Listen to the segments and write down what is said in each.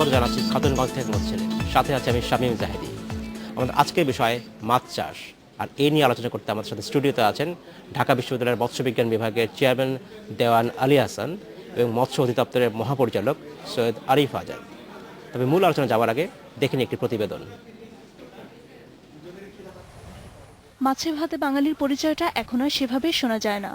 স্বাগত জানাচ্ছি খাতুনগঞ্জ থেকে ছেলে সাথে আছে আমি শামীম জাহেদি। আমাদের আজকের বিষয় মাছ চাষ। আর এ নিয়ে আলোচনা করতে আমাদের সাথে স্টুডিওতে আছেন ঢাকা বিশ্ববিদ্যালয়ের মৎস্যবিজ্ঞান বিভাগের চেয়ারম্যান দেওয়ান আলী হাসান এবং মৎস্য অধিদপ্তরের মহাপরিচালক সৈয়দ আরিফ আজাদ। তবে মূল আলোচনা যাওয়ার আগে দেখে একটি প্রতিবেদন। মাছে ভাতে বাঙালির পরিচয়টা এখনও আর সেভাবে শোনা যায় না।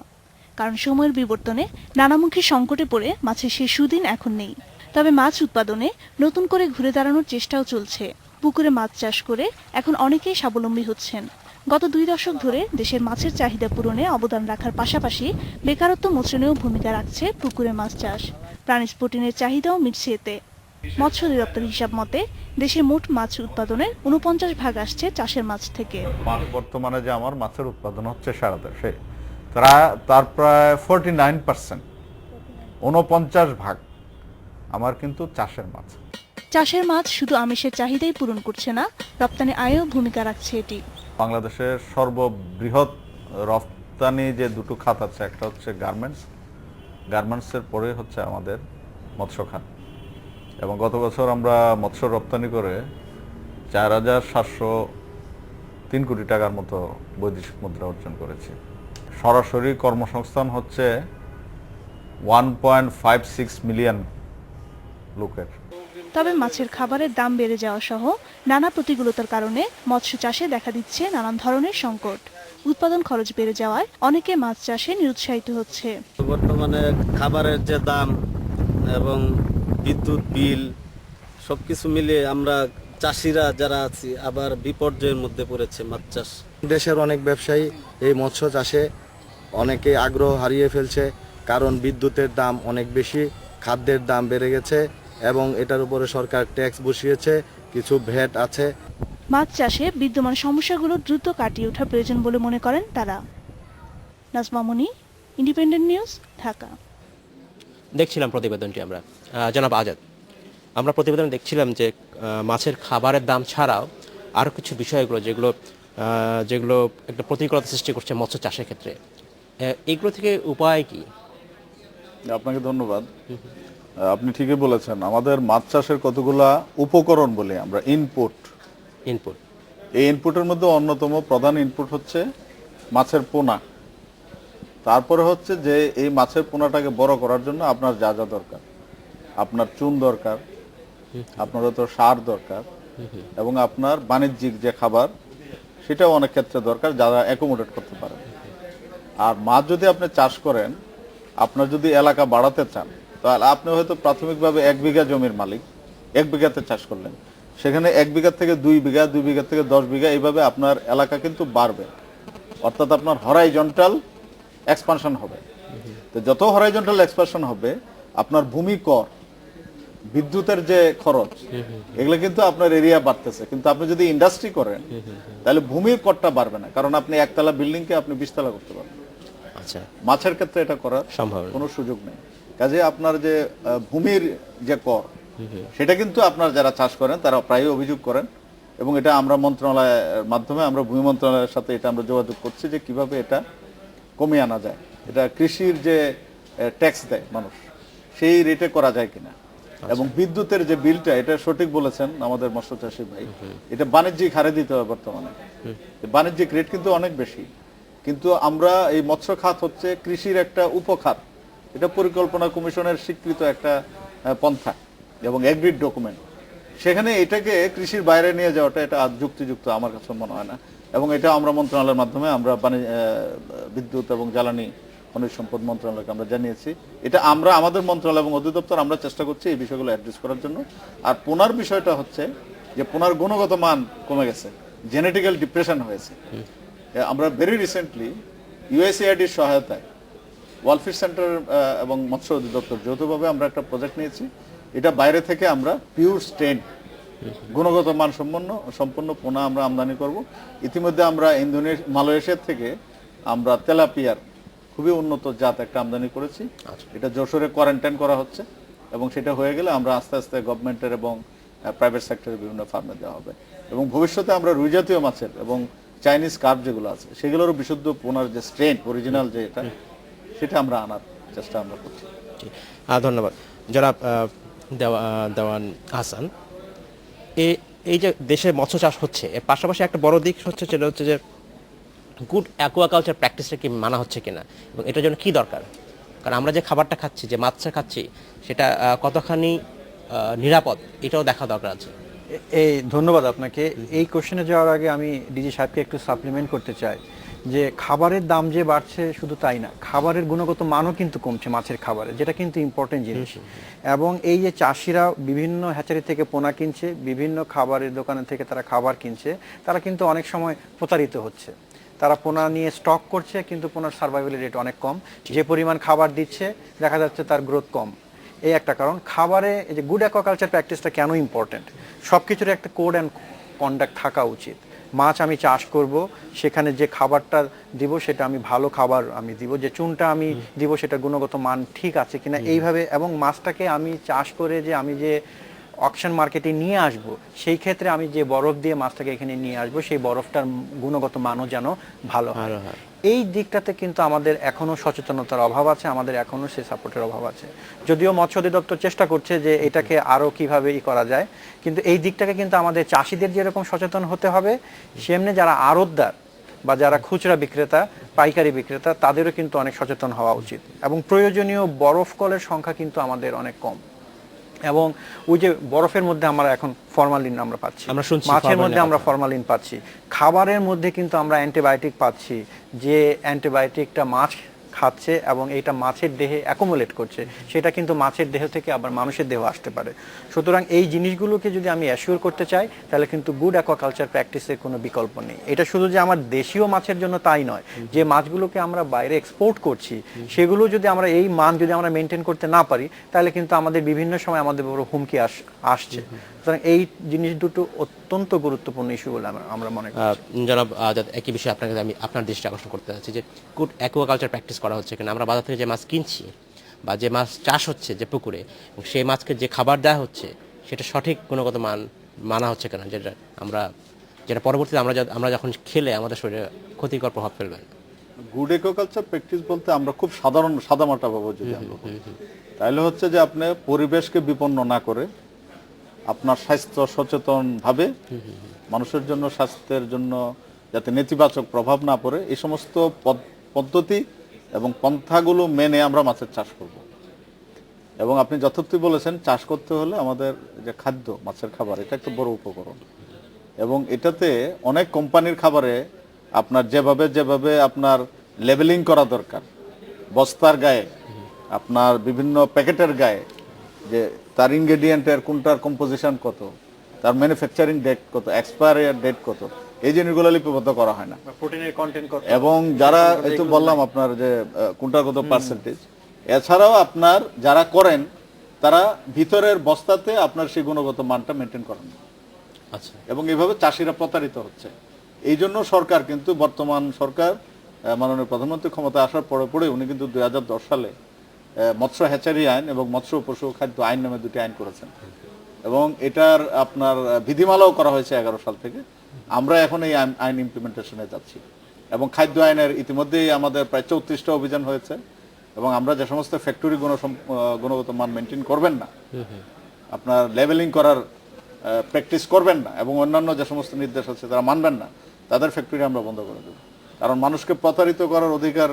কারণ সময়ের বিবর্তনে নানামুখী সংকটে পড়ে মাছের সেই সুদিন এখন নেই। তবে মাছ উৎপাদনে নতুন করে ঘুরে দাঁড়ানোর চেষ্টাও চলছে। পুকুরে মাছ চাষ করে এখন অনেকেই স্বাবলম্বী হচ্ছেন। গত দুই দশক ধরে দেশের মাছের চাহিদা পূরণে অবদান রাখার পাশাপাশি বেকারত্ব মোচনেও ভূমিকা রাখছে পুকুরে মাছ চাষ। প্রাণিজ প্রোটিনের চাহিদাও মিটছে এতে। মৎস্য অধিদপ্তর হিসাব মতে, দেশে মোট মাছ উৎপাদনের উনপঞ্চাশ ভাগ আসছে চাষের মাছ থেকে। বর্তমানে যে আমার মাছের উৎপাদন হচ্ছে সারা দেশে তারা তার প্রায় ফোরটি নাইন পার্সেন্ট উনপঞ্চাশ ভাগ। আমার কিন্তু চাষের মাছ। চাষের মাছ শুধু আমিষের চাহিদাই পূরণ করছে না রপ্তানি আয়েও ভূমিকা রাখছে এটি। বাংলাদেশের সর্ববৃহৎ রপ্তানি যে দুটো খাত আছে একটা হচ্ছে গার্মেন্টস গার্মেন্টসের পরে হচ্ছে আমাদের মৎস্য খাত। এবং গত বছর আমরা মৎস্য রপ্তানি করে চার হাজার সাতশো তিন কোটি টাকার মতো বৈদেশিক মুদ্রা অর্জন করেছি। সরাসরি কর্মসংস্থান হচ্ছে one point five six million লোকের। তবে মাছের খাবারের দাম বেড়ে যাওয়া সহ নানা প্রতিকূলতার কারণে মৎস্য চাষে দেখা দিচ্ছে নানান ধরনের সংকট। উৎপাদন খরচ বেড়ে যাওয়ায় অনেকে মাছ চাষে নিরুৎসাহিত হচ্ছে। বর্তমানে খাবারের যে দাম এবং বিদ্যুৎ বিল সব কিছু মিলিয়ে আমরা চাষিরা যারা আছি আবার বিপর্যয়ের মধ্যে পড়েছে মাছ চাষ। দেশের অনেক ব্যবসায়ী এই মৎস্য চাষে অনেকে আগ্রহ হারিয়ে ফেলছে কারণ বিদ্যুতের দাম অনেক বেশি খাদ্যের দাম বেড়ে গেছে এবং এটার উপরে সরকার ট্যাক্স বসিয়েছে কিছু ভ্যাট আছে। মাছ চাষে বিদ্যমান সমস্যাগুলো দ্রুত কাটিয়ে ওঠা প্রয়োজন বলে মনে করেন তারা। Najmamoni Independent news Dhaka. দেখছিলাম প্রতিবেদনটি আমরা। জনাব আজাদ আমরা প্রতিবেদনে দেখছিলাম যে মাছের খাবারের দাম ছাড়াও আরও কিছু বিষয়গুলো যেগুলো যেগুলো একটা প্রতিকূলতা সৃষ্টি করছে মৎস্য চাষের ক্ষেত্রে। এগুলো থেকে উপায় কি? আপনাকে ধন্যবাদ। আপনি ঠিকই বলেছেন আমাদের মাছ চাষের কতগুলা উপকরণ বলি আমরা ইনপুট ইনপুট এই ইনপুটের মধ্যে অন্যতম প্রধান ইনপুট হচ্ছে মাছের পোনা। তারপরে হচ্ছে যে এই মাছের পোনাটাকে বড় করার জন্য আপনার যা যা দরকার। আপনার চুন দরকার আপনার হয়তো সার দরকার এবং আপনার বাণিজ্যিক যে খাবার সেটাও অনেক ক্ষেত্রে দরকার যারা অ্যাকোমোডেট করতে পারেন। আর মাছ যদি আপনি চাষ করেন আপনার যদি এলাকা বাড়াতে চান আপনি হয়তো প্রাথমিকভাবে এক বিঘা জমির মালিক এক বিঘাতে চাষ করলেন। সেখানে এক বিঘা থেকে দুই বিঘা দুই বিঘা থেকে দশ বিঘা এইভাবে আপনার এলাকা কিন্তু বাড়বে। অর্থাৎ আপনার হরাইজন্টাল এক্সপানশন হবে। তো যত হরাইজন্টাল এক্সপানশন হবে আপনার ভূমি কর বিদ্যুতের যে খরচ এগুলো কিন্তু আপনার এরিয়া বাড়তেছে। কিন্তু আপনি যদি ইন্ডাস্ট্রি করেন তাহলে ভূমির করটা বাড়বে না। কারণ আপনি একতলা বিল্ডিংকে আপনি বিশতলা করতে পারবেন। আচ্ছা। মাছের ক্ষেত্রে এটা করার সম্ভব কোনো সুযোগ নেই। কাজে আপনার যে ভূমির যে কর সেটা কিন্তু আপনার যারা চাষ করেন তারা প্রায় অভিযোগ করেন। এবং এটা আমরা মন্ত্রণালয়ের মাধ্যমে আমরা ভূমি মন্ত্রণালয়ের সাথে এটা আমরা যোগাযোগ করছি যে কীভাবে এটা কমিয়ে আনা যায়। এটা কৃষির যে ট্যাক্স দেয় মানুষ সেই রেটে করা যায় কিনা। এবং বিদ্যুতের যে বিলটা এটা সঠিক বলেছেন আমাদের মৎস্য চাষী ভাই। এটা বাণিজ্যিক হারে দিতে হবে বর্তমানে। বাণিজ্যিক রেট কিন্তু অনেক বেশি। কিন্তু আমরা এই মৎস্য খাত হচ্ছে কৃষির একটা উপখাত। এটা পরিকল্পনা কমিশনের স্বীকৃত একটা পন্থা এবং এগ্রিড ডকুমেন্ট সেখানে এটাকে কৃষির বাইরে নিয়ে যাওয়াটা এটা যুক্তিযুক্ত আমার কাছে মনে হয় না। এবং এটা আমরা মন্ত্রণালয়ের মাধ্যমে আমরা বিদ্যুৎ এবং জ্বালানি খনিজ সম্পদ মন্ত্রণালয়কে আমরা জানিয়েছি। এটা আমরা আমাদের মন্ত্রণালয় এবং অধিদপ্তর আমরা চেষ্টা করছি এই বিষয়গুলো অ্যাড্রেস করার জন্য। আর পোনার বিষয়টা হচ্ছে যে পোনার গুণগত মান কমে গেছে জেনেটিক্যাল ডিপ্রেশন হয়েছে। আমরা ভেরি রিসেন্টলি ইউএসএআইডির সহায়তায় ওয়ালফিশ সেন্টার এবং মৎস্য অধিদপ্তর যৌথভাবে আমরা একটা প্রজেক্ট নিয়েছি। এটা বাইরে থেকে আমরা পিওর স্টেন গুণগত মান সম্পন্ন সম্পন্ন পোনা আমরা আমদানি করব। ইতিমধ্যে আমরা ইন্দোনেশিয়া মালয়েশিয়ার থেকে আমরা তেলাপিয়ার খুবই উন্নত জাত একটা আমদানি করেছি। এটা যশোরে কোয়ারেন্টাইন করা হচ্ছে এবং সেটা হয়ে গেলে আমরা আস্তে আস্তে গভর্নমেন্টের এবং প্রাইভেট সেক্টরের বিভিন্ন ফার্মে দেওয়া হবে। এবং ভবিষ্যতে আমরা রুই জাতীয় মাছের এবং চাইনিজ কার্প যেগুলো আছে সেগুলোরও বিশুদ্ধ পোনার যে স্ট্রেন অরিজিনাল যে এটা সেটা আমরা আনার চেষ্টা আমরা করছি। জি। ধন্যবাদ। জনাব আহ, দেওয়া দেওয়ান হাসান এ এই যে দেশে মৎস্য চাষ হচ্ছে এর পাশাপাশি একটা বড় দিক হচ্ছে সেটা হচ্ছে যে গুড অ্যাকোয়াকালচার প্র্যাকটিসটা কি মানা হচ্ছে কিনা এবং এটার জন্য কি দরকার? কারণ আমরা যে খাবারটা খাচ্ছি যে মাছটা খাচ্ছি সেটা কতখানি নিরাপদ এটাও দেখা দরকার আছে। এই ধন্যবাদ আপনাকে। এই কোশ্চেনে যাওয়ার আগে আমি ডিজি সাহেবকে একটু সাপ্লিমেন্ট করতে চাই। যে খাবারের দাম যে বাড়ছে শুধু তাই না খাবারের গুণগত মানও কিন্তু কমছে মাছের খাবারে যেটা কিন্তু ইম্পর্টেন্ট জিনিস। এবং এই যে চাষিরা বিভিন্ন হ্যাচারি থেকে পোনা কিনছে বিভিন্ন খাবারের দোকানে থেকে তারা খাবার কিনছে তারা কিন্তু অনেক সময় প্রতারিত হচ্ছে। তারা পোনা নিয়ে স্টক করছে কিন্তু পোনার সার্ভাইভাল রেট অনেক কম। যে পরিমাণ খাবার দিচ্ছে দেখা যাচ্ছে তার গ্রোথ কম। এই একটা কারণ। খাবারে এই যে গুড অ্যাকোয়াকালচার প্র্যাকটিসটা কেন ইম্পর্টেন্ট সব কিছুর একটা কোড অ্যান্ড কন্ডাক্ট থাকা উচিত। মাছ আমি চাষ করব সেখানে যে খাবারটা দিব সেটা আমি ভালো খাবার আমি দিব যে চুনটা আমি দিব সেটা গুণগত মান ঠিক আছে কিনা এইভাবে এবং মাছটাকে আমি চাষ করে যে আমি যে অকশন মার্কেটে নিয়ে আসব সেই ক্ষেত্রে আমি যে বরফ দিয়ে মাছটাকে এখানে নিয়ে আসব সেই বরফটার গুণগত মানও যেন ভালো হয়। এই দিকটাতে কিন্তু আমাদের এখনও সচেতনতার অভাব আছে, আমাদের এখনও সেই সাপোর্টের অভাব আছে। যদিও মৎস্য অধিদপ্তর চেষ্টা করছে যে এটাকে আরও কীভাবে ই করা যায়, কিন্তু এই দিকটাকে কিন্তু আমাদের চাষিদের যেরকম সচেতন হতে হবে, সেমনি যারা আড়তদার বা যারা খুচরা বিক্রেতা, পাইকারি বিক্রেতা, তাদেরও কিন্তু অনেক সচেতন হওয়া উচিত। এবং প্রয়োজনীয় বরফ কলের সংখ্যা কিন্তু আমাদের অনেক কম। এবং ওই যে বরফের মধ্যে আমরা এখন ফরমালিন আমরা পাচ্ছি। আমরা শুনছি মাছের মধ্যে আমরা। ফরমালিন পাচ্ছি। খাবারের মধ্যে কিন্তু আমরা অ্যান্টিবায়োটিক পাচ্ছি। যে অ্যান্টিবায়োটিকটা মাছ খাচ্ছে এবং এটা মাছের দেহে অ্যাকোমোলেট করছে, সেটা কিন্তু মাছের দেহ থেকে আবার মানুষের দেহ আসতে পারে। সুতরাং এই জিনিসগুলোকে যদি আমি অ্যাসিওর করতে চাই, তাহলে কিন্তু গুড অ্যাকোয়াকালচার প্র্যাকটিসের কোনো বিকল্প নেই। এটা শুধু যে আমার দেশীয় মাছের জন্য তাই নয়, যে মাছগুলোকে আমরা বাইরে এক্সপোর্ট করছি, সেগুলো যদি আমরা, এই মান যদি আমরা মেনটেন করতে না পারি, তাহলে কিন্তু আমাদের বিভিন্ন সময় আমাদের বড় হুমকি আস, আসছে। সুতরাং এই জিনিস দুটো অত্যন্ত গুরুত্বপূর্ণ ইস্যু বলে আমরা- মনে করি জনাব আজাদ একই বিষয়ে আপনাকে আমি আপনার দৃষ্টি আকর্ষণ করতে চাচ্ছি যে গুড অ্যাকোয়াকালচার প্র্যাকটিস করা হচ্ছে কিনা। আমরা বাজার থেকে যে মাছ কিনছি বা যে মাছ চাষ হচ্ছে যে পুকুরে এবং সেই মাছকে যে খাবার দেওয়া হচ্ছে সেটা সঠিক গুণগত মান মানা হচ্ছে কিনা যেটা আমরা যেটা পরবর্তীতে আমরা আমরা যখন খেলে আমাদের শরীরে ক্ষতিকর প্রভাব ফেলবে। গুড এগ্রিকালচার প্র্যাকটিস বলতে আমরা খুব সাধারণ সাদামাটা ভাবো যদি আমরা বলি। হচ্ছে যে আপনি পরিবেশকে বিপন্ন না করে আপনার স্বাস্থ্য সচেতন ভাবে মানুষের জন্য, স্বাস্থ্যের জন্য যাতে নেতিবাচক প্রভাব না পড়ে, এই সমস্ত পদ- পদ্ধতি এবং পন্থাগুলো মেনে আমরা মাছের চাষ করব। এবং আপনি যথার্থই বলেছেন, চাষ করতে হলে আমাদের যে খাদ্য, মাছের খাবার, এটা একটা বড় উপকরণ। এবং এটাতে অনেক কোম্পানির খাবারে আপনার যেভাবে যেভাবে আপনার লেবেলিং করা দরকার, বস্তার গায়ে, আপনার বিভিন্ন প্যাকেটের গায়ে যে তার ইনগ্রেডিয়েন্টের কোনটার কম্পোজিশন কত? তার ম্যানুফ্যাকচারিং ডেট কত? এক্সপায়ারি ডেট কত? এই জিনিসগুলো লিপিবদ্ধ করা হয় না। প্রোটিনের কন্টেন্ট কত? এবং যারা এই তো বললাম আপনার যে আহ, কোনটা কত পার্সেন্টেজ এছাড়াও আপনার যারা করেন তারা ভিতরের বস্তাতে আপনার সেই গুণগত মানটা মেনটেন করেন। না। আচ্ছা। এবং এইভাবে চাষিরা প্রতারিত হচ্ছে। এই জন্য সরকার কিন্তু বর্তমান সরকার আহ, মাননীয় প্রধানমন্ত্রী ক্ষমতা আসার পরে পরে উনি কিন্তু দুই হাজার দশ সালে মৎস্য হ্যাচারি আইন এবং মৎস্য পশু খাদ্য আইন নামে দুটি আইন করেছেন। এবং এটার আপনার বিধিমালাও করা হয়েছে এগারো সাল থেকে। আমরা এখন এই আইন- ইমপ্লিমেন্টেশনে যাচ্ছি। এবং খাদ্য আইনের ইতিমধ্যেই আমাদের প্রায় চৌত্রিশটা অভিযান হয়েছে। এবং আমরা যে সমস্ত ফ্যাক্টরি গুণ গুণগত মান মেনটেন করবেন না আপনার লেভেলিং করার প্র্যাকটিস করবেন না এবং অন্যান্য যে সমস্ত নির্দেশ আছে তারা মানবেন না তাদের ফ্যাক্টরি আমরা বন্ধ করে দেব। কারণ মানুষকে প্রতারিত করার অধিকার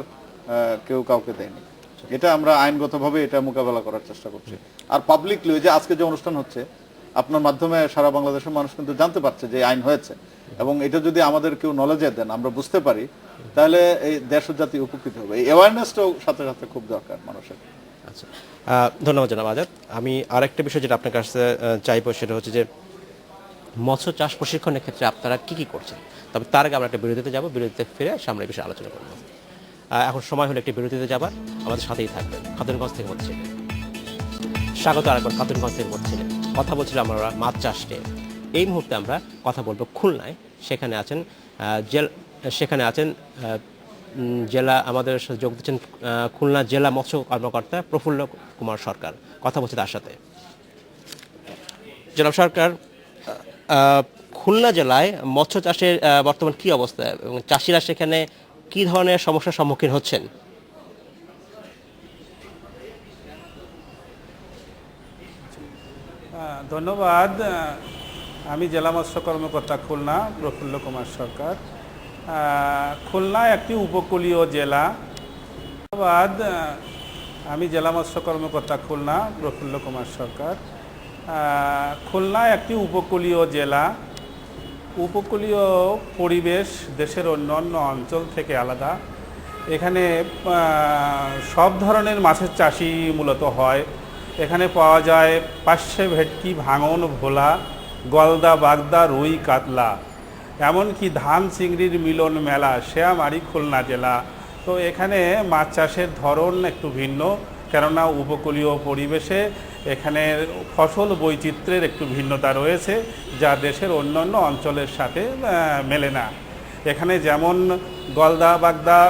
কেউ কাউকে দেয়নি। এটা আমরা আইনগতভাবে এটা মোকাবেলা করার চেষ্টা করছি। আর পাবলিকলি যে আজকে যে অনুষ্ঠান হচ্ছে, আপনার মাধ্যমে সারা বাংলাদেশের মানুষ কিন্তু জানতে পারছে যে আইন হয়েছে। এবং এটা যদি আমাদের কেউ নলেজে দেন, আমরা বুঝতে পারি, তাহলে এই দেশ জাতি উপকৃত হবে। এই অ্যাওয়ারনেসটাও সাথে সাথে খুব দরকার মানুষের। আচ্ছা। ধন্যবাদ জনাব আজাদ। আমি আরেকটা বিষয় যেটা আপনার কাছে চাইব সেটা হচ্ছে যে, মৎস্য চাষ প্রশিক্ষণের ক্ষেত্রে আপনারা কি কি করছেন? তবে তার আগে আমরা একটা বিরতিতে যাব, বিরতিতে ফিরে আমরা বিষয়ে আলোচনা করব। এখন সময় হলো একটি বিরতিতে যাবার আমাদের সাথেই থাকবেন। খাতুনগঞ্জ থেকে হচ্ছে স্বাগত আরেকবার খাতুনগঞ্জ থেকে হচ্ছে কথা বলছিলাম আমরা মাছ চাষ নিয়ে এই মুহূর্তে আমরা কথা বলব খুলনায়। সেখানে আছেন জেল, সেখানে আছেন জেলা, আমাদের সাথে যোগ দিচ্ছেন খুলনা জেলা মৎস্য কর্মকর্তা প্রফুল্ল কুমার সরকার। কথা বলছে তার সাথে। জনাব সরকার খুলনা জেলায় মৎস্য চাষের বর্তমান কি অবস্থা? এবং চাষিরা সেখানে কি ধরনের সমস্যার সম্মুখীন হচ্ছেন? ধন্যবাদ। আমি জেলা মৎস্য কর্মকর্তা খুলনা, প্রফুল্ল কুমার সরকার। খুলনা একটি উপকূলীয় জেলা। ধন্যবাদ। আমি জেলা মৎস্য কর্মকর্তা খুলনা, প্রফুল্ল কুমার সরকার। খুলনা একটি উপকূলীয় জেলা। উপকূলীয় পরিবেশ দেশের অন্যান্য অঞ্চল থেকে আলাদা। এখানে সব ধরনের মাছের চাষই মূলত হয়। এখানে পাওয়া যায় পার্শ্বে ভেটকি, ভাঙন, ভোলা, গলদা, বাগদা, রুই, কাতলা। এমনকি ধান, চিংড়ির মিলন মেলা, শেয়ামারি, খুলনা জেলা। তো এখানে মাছ চাষের ধরন একটু ভিন্ন, কেননা উপকূলীয় পরিবেশে এখানে ফসল বৈচিত্র্যের একটু ভিন্নতা রয়েছে, যা দেশের অন্যান্য অঞ্চলের সাথে মেলে না। এখানে যেমন গলদা, বাগদা,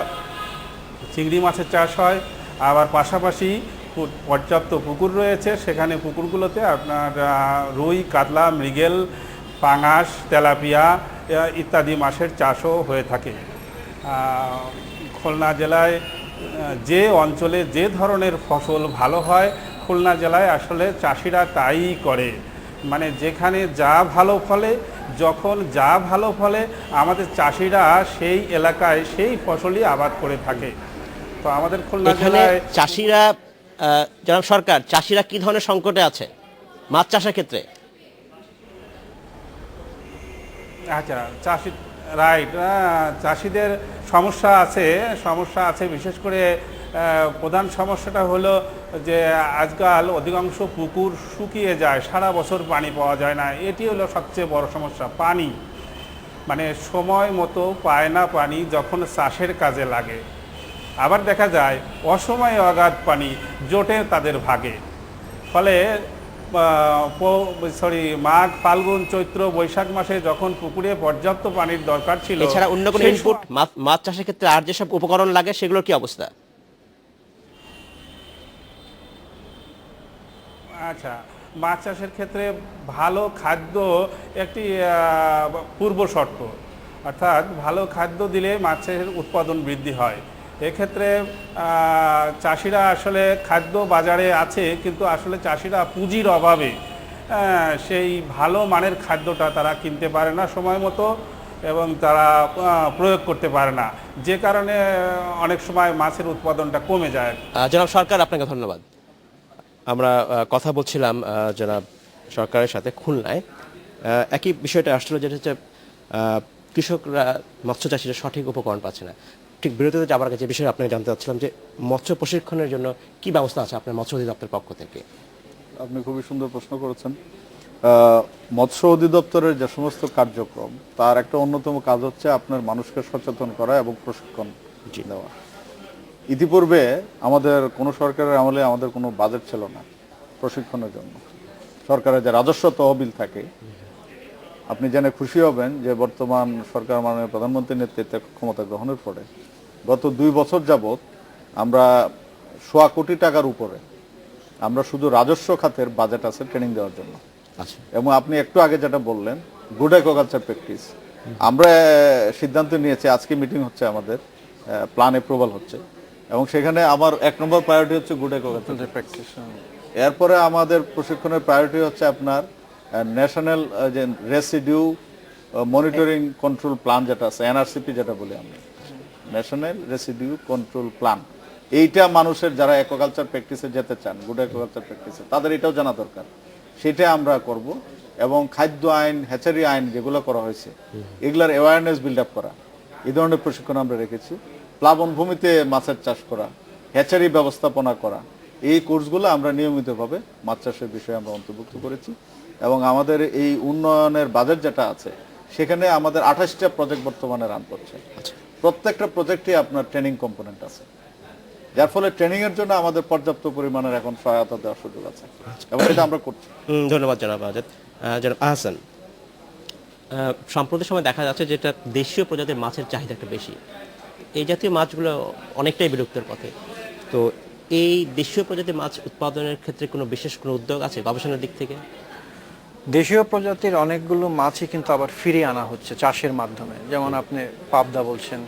চিংড়ি মাছের চাষ হয়, আবার পাশাপাশি পর্যাপ্ত পুকুর রয়েছে। সেখানে পুকুরগুলোতে আপনার রুই, কাতলা, মৃগেল, পাঙাশ, তেলাপিয়া ইত্যাদি মাছের চাষও হয়ে থাকে। খুলনা জেলায় যে অঞ্চলে যে ধরনের ফসল ভালো হয় খুলনা জেলায় আসলে চাষিরা তাই করে। মানে যেখানে যা ভালো ফলে যখন যা ভালো ফলে আমাদের চাষিরা সেই এলাকায় সেই ফসলই আবাদ করে থাকে। তো আমাদের খুলনা জেলায় চাষিরা জনাব সরকার চাষিরা কি ধরনের সংকটে আছে মাছ চাষের ক্ষেত্রে? আচ্ছা চাষি রাইট চাষিদের সমস্যা আছে সমস্যা আছে বিশেষ করে প্রধান সমস্যাটা হলো যে আজকাল অধিকাংশ পুকুর শুকিয়ে যায় সারা বছর পানি পাওয়া যায় না। এটি হলো সবচেয়ে বড় সমস্যা পানি। মানে সময় মতো পায় না পানি যখন চাষের কাজে লাগে। আবার দেখা যায় অসময়ে অগাধ পানি জোটে তাদের ভাগে। ফলে সরি মাঘ ফাল্গুন চৈত্র বৈশাখ মাসে যখন পুকুরে পর্যাপ্ত পানির দরকার ছিল এছাড়া অন্য কোনো ইনপুট মাছ চাষের ক্ষেত্রে আর যেসব উপকরণ লাগে সেগুলোর কি অবস্থা? আচ্ছা মাছ চাষের ক্ষেত্রে ভালো খাদ্য একটি পূর্ব শর্ত। অর্থাৎ ভালো খাদ্য দিলে মাছের উৎপাদন বৃদ্ধি হয়। এক্ষেত্রে চাষিরা আসলে খাদ্য বাজারে আছে, কিন্তু আসলে চাষিরা পুঁজির অভাবে সেই ভালো মানের খাদ্যটা তারা কিনতে পারে না সময় মতো এবং তারা প্রয়োগ করতে পারে না। যে কারণে অনেক সময় মাছের উৎপাদনটা কমে যায়। জনাব সরকার, আপনাকে ধন্যবাদ। আমরা কথা বলছিলাম জনাব সরকারের সাথে খুলনায়। একই বিষয়টা আসলে যেটা হচ্ছে কৃষকরা মৎস্য চাষিরা সঠিক উপকরণ পাচ্ছে না। ঠিক বিরতিতে যাবার কাছে বিষয়ে আপনাকে জানতে চাচ্ছিলাম যে মৎস্য প্রশিক্ষণের জন্য কি ব্যবস্থা আছে আপনার মৎস্য অধিদপ্তর পক্ষ থেকে? আপনি খুবই সুন্দর প্রশ্ন করেছেন। মৎস্য অধিদপ্তরের যে সমস্ত কার্যক্রম তার একটা অন্যতম কাজ হচ্ছে আপনার মানুষকে সচেতন করা এবং প্রশিক্ষণ দেওয়া। ইতিপূর্বে আমাদের কোনো সরকারের আমলে আমাদের কোনো বাজেট ছিল না প্রশিক্ষণের জন্য। সরকারের যে রাজস্ব তহবিল থাকে আপনি জেনে খুশি হবেন যে বর্তমান সরকার মাননীয় প্রধানমন্ত্রীর নেতৃত্বে ক্ষমতা গ্রহণের পরে গত দুই বছর যাবৎ আমরা সোয়া কোটি টাকার উপরে আমরা শুধু রাজস্ব খাতের বাজেট আছে ট্রেনিং দেওয়ার জন্য। আচ্ছা। এবং আপনি একটু আগে যেটা বললেন গুড অ্যাকোকালচার প্র্যাকটিস আমরা সিদ্ধান্ত নিয়েছি আজকে মিটিং হচ্ছে আমাদের প্ল্যান অ্যাপ্রুভাল হচ্ছে। এবং সেখানে আমার এক নম্বর প্রায়োরিটি হচ্ছে গুড অ্যাকোকালচার প্র্যাকটিস এরপরে আমাদের প্রশিক্ষণের প্রায়োরিটি হচ্ছে আপনার ন্যাশনাল যে রেসিডিউ মনিটরিং কন্ট্রোল প্ল্যান যেটা আছে এনআরসিপি যেটা বলি আমরা। ন্যাশনাল রেসিডিউ কন্ট্রোল প্ল্যান এইটা মানুষের যারা অ্যাকোকালচার প্র্যাকটিসে যেতে চান গুড অ্যাকোকালচার প্র্যাকটিসে তাদের এটাও জানা দরকার। সেটা আমরা করব এবং খাদ্য আইন হ্যাচারি আইন যেগুলো করা হয়েছে এগুলার অ্যাওয়ারনেস বিল্ড আপ করা। এই ধরনের প্রশিক্ষণ আমরা রেখেছি। প্লাবন ভূমিতে মাছের চাষ করা হ্যাচারি ব্যবস্থাপনা করা এই কোর্সগুলো আমরা নিয়মিতভাবে মাছ চাষের বিষয়ে আমরা অন্তর্ভুক্ত করেছি এবং আমাদের এই উন্নয়নের বাজেট যেটা আছে সেখানে আমাদের আঠাশটা প্রজেক্ট বর্তমানে রান করছে। প্রত্যেকটা প্রজেক্টে আপনার ট্রেনিং কম্পোনেন্ট আছে। যার ফলে ট্রেনিং এর জন্য আমাদের পর্যাপ্ত পরিমাণের এখন সহায়তা দেওয়ার সুযোগ আছে এবং এটা আমরা করছি। ধন্যবাদ জনাব আজাদ। জনাব আহসান। সাম্প্রতিক সময় দেখা যাচ্ছে যেটা দেশীয় প্রজাতির মাছের চাহিদা একটা বেশি। এই জাতীয় মাছগুলো অনেকটাই বিলুপ্তের পথে। তো এই দেশীয় প্রজাতির মাছ উৎপাদনের ক্ষেত্রে কোনো বিশেষ কোনো উদ্যোগ আছে গবেষণার দিক থেকে? দেশীয় প্রজাতির অনেকগুলো মাছই কিন্তু আবার ফিরিয়ে আনা হচ্ছে চাষের মাধ্যমে। যেমন আপনি পাবদা বলছেন,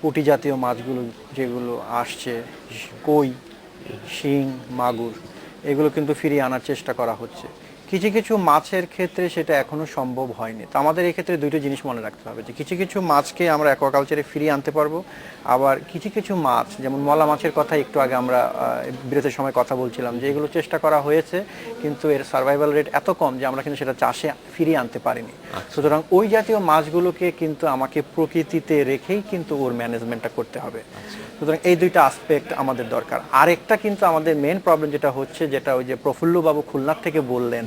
পুঁটি জাতীয় মাছগুলো যেগুলো আসছে, কই, শিং, মাগুর, এগুলো কিন্তু ফিরিয়ে আনার চেষ্টা করা হচ্ছে। কিছু কিছু মাছের ক্ষেত্রে সেটা এখনও সম্ভব হয়নি। তো আমাদের এই ক্ষেত্রে দুইটো জিনিস মনে রাখতে হবে যে কিছু কিছু মাছকে আমরা অ্যাকোয়াকালচারে ফিরিয়ে আনতে পারব আবার কিছু কিছু মাছ যেমন মলা মাছের কথা একটু আগে আমরা বিরতির সময় কথা বলছিলাম যে এগুলো চেষ্টা করা হয়েছে কিন্তু এর সার্ভাইভাল রেট এত কম যে আমরা কিন্তু সেটা চাষে ফিরিয়ে আনতে পারিনি। সুতরাং ওই জাতীয় মাছগুলোকে কিন্তু আমাকে প্রকৃতিতে রেখেই কিন্তু ওর ম্যানেজমেন্টটা করতে হবে। সুতরাং এই দুইটা আসপেক্ট আমাদের দরকার। আরেকটা কিন্তু আমাদের মেন প্রবলেম যেটা হচ্ছে যেটা ওই যে প্রফুল্লবাবু খুলনার থেকে বললেন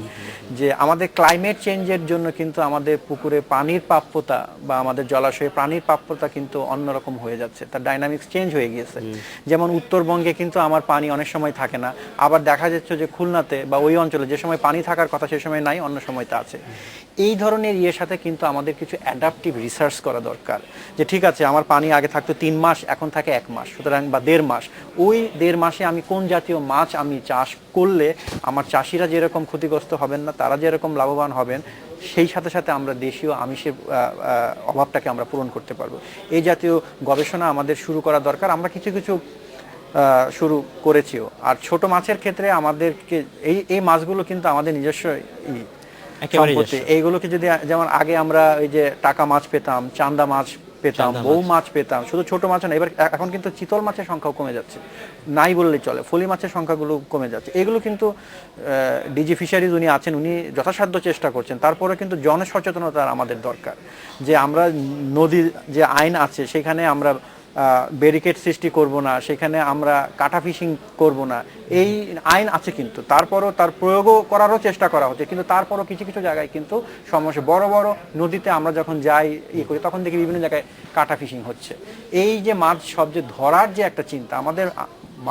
যে আমাদের ক্লাইমেট চেঞ্জের জন্য কিন্তু আমাদের পুকুরে পানির প্রাপ্যতা বা আমাদের জলাশয়ে পানির প্রাপ্যতা কিন্তু অন্যরকম হয়ে যাচ্ছে। তার ডাইনামিক্স চেঞ্জ হয়ে গিয়েছে। যেমন উত্তরবঙ্গে কিন্তু আমার পানি অনেক সময় থাকে না। আবার দেখা যাচ্ছে যে খুলনাতে বা ওই অঞ্চলে যে সময় পানি থাকার কথা সে সময় নাই অন্য সময় তা আছে। এই ধরনের ইয়ের সাথে কিন্তু আমাদের কিছু অ্যাডাপটিভ রিসার্চ করা দরকার, যে ঠিক আছে, আমার পানি আগে থাকতো তিন মাস, এখন থাকে এক মাস, সুতরাং বা দেড় মাস। ওই দেড় মাসে আমি কোন জাতীয় মাছ আমি চাষ করলে আমার চাষিরা যেরকম ক্ষতিগ্রস্ত হবেন না, তারা যেরকম লাভবান হবেন, সেই সাথে সাথে আমরা দেশীয় আমিষের অভাবটাকে আমরা পূরণ করতে পারব। এই জাতীয় গবেষণা আমাদের শুরু করা দরকার। আমরা কিছু কিছু শুরু করেছিও। আর ছোট মাছের ক্ষেত্রে আমাদেরকে, এই এই মাছগুলো কিন্তু আমাদের নিজস্ব সম্পত্তি। এইগুলোকে যদি যেমন আগে আমরা ওই যে টাকা মাছ পেতাম চান্দা মাছ পেতাম বউ মাছ। পেতাম শুধু ছোট মাছ না এবার এখন কিন্তু চিতল মাছের সংখ্যাও কমে যাচ্ছে। নাই বললেই চলে ফলি মাছের সংখ্যাগুলো কমে যাচ্ছে। এগুলো কিন্তু ডিজি ফিশারিজ উনি আছেন উনি যথাসাধ্য চেষ্টা করছেন। তারপরে কিন্তু জনসচেতনতা আমাদের দরকার। যে আমরা নদীর যে আইন আছে সেখানে আমরা ব্যারিকেড সৃষ্টি করব না, সেখানে আমরা কাটা ফিশিং করব না। এই আইন আছে কিন্তু, তারপরও তার প্রয়োগও করারও চেষ্টা করা হচ্ছে, কিন্তু তারপরও কিছু কিছু জায়গায় কিন্তু সমস্যা। বড় বড় নদীতে আমরা যখন যাই ইয়ে করি, তখন দেখি বিভিন্ন জায়গায় কাটা ফিশিং হচ্ছে। এই যে মাছ সব যে ধরার যে একটা চিন্তা, আমাদের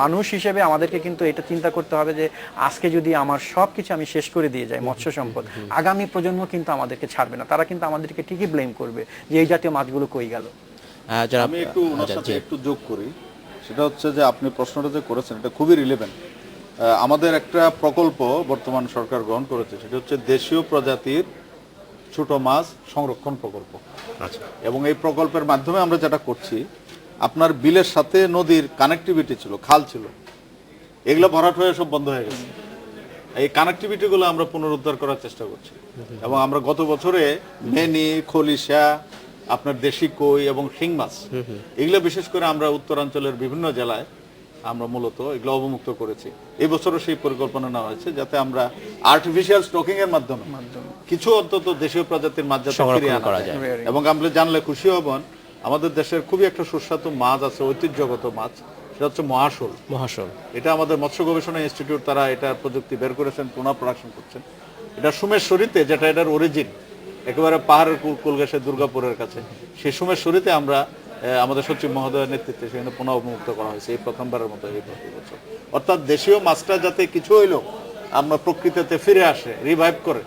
মানুষ হিসেবে আমাদেরকে কিন্তু এটা চিন্তা করতে হবে যে, আজকে যদি আমার সব কিছু আমি শেষ করে দিয়ে যাই মৎস্য সম্পদ, আগামী প্রজন্ম কিন্তু আমাদেরকে ছাড়বে না। তারা কিন্তু আমাদেরকে ঠিকই ব্লেম করবে যে, এই জাতীয় মাছগুলো কই গেল? যারা আমি একটু ওনার আচ্ছা, সাথে একটু যোগ করি। সেটা হচ্ছে যে আপনি প্রশ্নটা যে করেছেন এটা খুবই রিলেভেন্ট আমাদের একটা প্রকল্প বর্তমান সরকার গ্রহণ করেছে সেটা হচ্ছে দেশীয় প্রজাতির ছোট মাছ সংরক্ষণ প্রকল্প। আচ্ছা। এবং এই প্রকল্পের মাধ্যমে আমরা যেটা করছি আপনার বিলের সাথে নদীর কানেক্টিভিটি ছিল খাল ছিল। এগুলো ভরাট হয়ে সব বন্ধ হয়ে গেছে। এই কানেক্টিভিটি গুলো আমরা পুনরুদ্ধার করার চেষ্টা করছি। এবং আমরা গত বছরে মেনি খলিশা আপনার দেশি কই এবং শিং মাছ এগুলো বিশেষ করে আমরা উত্তরাঞ্চলের বিভিন্ন জেলায় আমরা মূলত এগুলো অবমুক্ত করেছি। এই বছরও সেই পরিকল্পনা নেওয়া হয়েছে যাতে আমরা আর্টিফিশিয়াল স্টকিং এর মাধ্যমে কিছু অন্তত দেশীয় প্রজাতির মাছ যাতে ফিরিয়ে আনা করা যায়। যায়। এবং আমরা জানলে খুশি হবেন আমাদের দেশের খুবই একটা সুস্বাদু মাছ আছে ঐতিহ্যগত মাছ সেটা হচ্ছে মহাশোল। মহাশোল। এটা আমাদের মৎস্য গবেষণা ইনস্টিটিউট তারা এটা প্রযুক্তি বের করেছেন পুনঃ প্রোডাকশন করছেন। এটা সুমেশ্বরীতে যেটা এটার অরিজিন একেবারে পাহাড়ের কুল কুল দুর্গাপুরের কাছে। সে সেই শুরুতে আমরা আমাদের সচিব মহোদয়ের নেতৃত্বে সেখানে পুনঃ অবমুক্ত করা হয়েছে এই প্রথমবারের মতো এই প্রতি বছর। অর্থাৎ দেশীয় মাছটা যাতে কিছু হইল আমরা প্রকৃতিতে ফিরে আসে রিভাইভ করে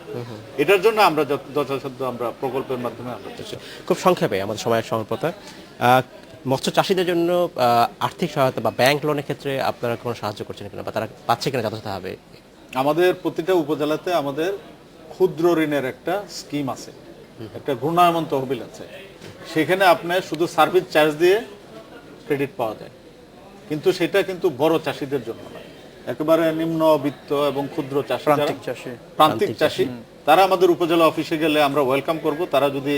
এটার জন্য আমরা যত- যথাসাধ্য আমরা প্রকল্পের মাধ্যমে আমরা খুব সংক্ষেপে আমাদের সময়ের স্বল্পতা। মৎস্য চাষিদের জন্য আর্থিক সহায়তা বা ব্যাংক লোনের ক্ষেত্রে আপনারা কোনো সাহায্য করছেন কিনা বা তারা পাচ্ছে কিনা যথাযথভাবে? আমাদের প্রতিটা উপজেলাতে আমাদের ক্ষুদ্র ঋণের একটা স্কিম আছে। একটা ঘূর্ণায়মন তহবিল আছে। সেখানে আপনি শুধু সার্ভিস চার্জ দিয়ে ক্রেডিট পাওয়া যায়। কিন্তু সেটা কিন্তু বড় চাষিদের জন্য না একেবারে নিম্নবিত্ত এবং ক্ষুদ্র চাষি প্রান্তিক চাষি। তারা আমাদের উপজেলা অফিসে গেলে আমরা ওয়েলকাম করব। তারা যদি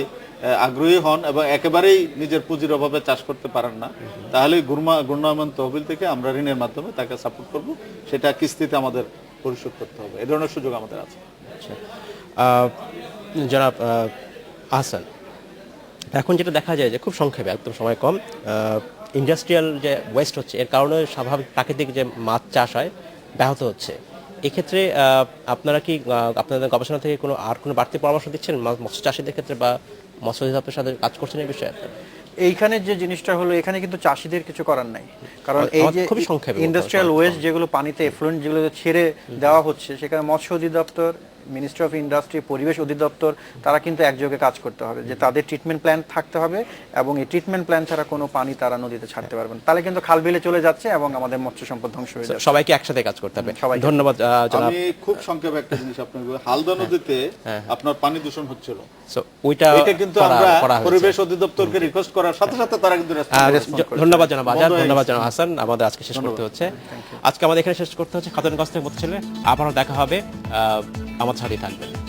আগ্রহী হন এবং একেবারেই নিজের পুঁজির অভাবে চাষ করতে পারেন না তাহলে গুরমা গুণায়মান তহবিল থেকে আমরা ঋণের মাধ্যমে তাকে সাপোর্ট করব। সেটা কিস্তিতে আমাদের পরিশোধ করতে হবে। এ ধরনের সুযোগ আমাদের আছে। আচ্ছা। জনাব আহ, আহসান এখন যেটা দেখা যায় যে খুব সংক্ষেপে একদম সময় কম ইন্ডাস্ট্রিয়াল যে ওয়েস্ট হচ্ছে এর কারণে স্বাভাবিক প্রাকৃতিক যে মাছ চাষ হয় ব্যাহত হচ্ছে। এক্ষেত্রে আপনারা কি আপনাদের গবেষণা থেকে কোনো আর কোনো বাড়তি পরামর্শ দিচ্ছেন? মৎস্য চাষিদের ক্ষেত্রে বা মৎস্য অধিদপ্তরের সাথে কাজ করছেন এই বিষয়ে? আপনারা? এইখানে যে জিনিসটা হলো এখানে কিন্তু চাষিদের কিছু করার নাই। কারণ এই যে খুবই সংক্ষেপে ইন্ডাস্ট্রিয়াল ওয়েস্ট যেগুলো পানিতে এফ্লুয়েন্ট যেগুলো ছেড়ে দেওয়া হচ্ছে সেখানে মৎস্য অধিদপ্তর মিনিস্ট্রি অফ ইন্ডাস্ট্রি পরিবেশ অধিদপ্তর তারা কিন্তু একযোগে কাজ করতে হবে যে তাদের ট্রিটমেন্ট প্ল্যান থাকতে হবে এবং এই ট্রিটমেন্ট প্ল্যান ছাড়া কোনো পানি তারা নদীতে ছাড়তে পারবে না। তাহলে কিন্তু খাল বিলে চলে যাচ্ছে এবং আমাদের মৎস্য সম্পদ ধ্বংস হয়ে যাচ্ছে। সবাইকে একসাথে কাজ করতে হবে। সবাইকে। ধন্যবাদ আমি খুব সংক্ষেপে একটা জিনিস আপনাকে হালদা নদীতে আপনার পানি দূষণ হচ্ছিল। ওইটা এটা কিন্তু আমরা পরিবেশ অধিদপ্তরকে রিকোয়েস্ট করার সাথে সাথে তারা কিন্তু। ধন্যবাদ জানাব আজাদ। ধন্যবাদ। জানাব হাসান। আমাদের আজকে শেষ করতে হচ্ছে। আজকে আমাদের এখানে শেষ করতে হচ্ছে খাতুন কাছ থেকে ছেলে। আবারও দেখা হবে। আহ, আমার সাথেই থাকবেন।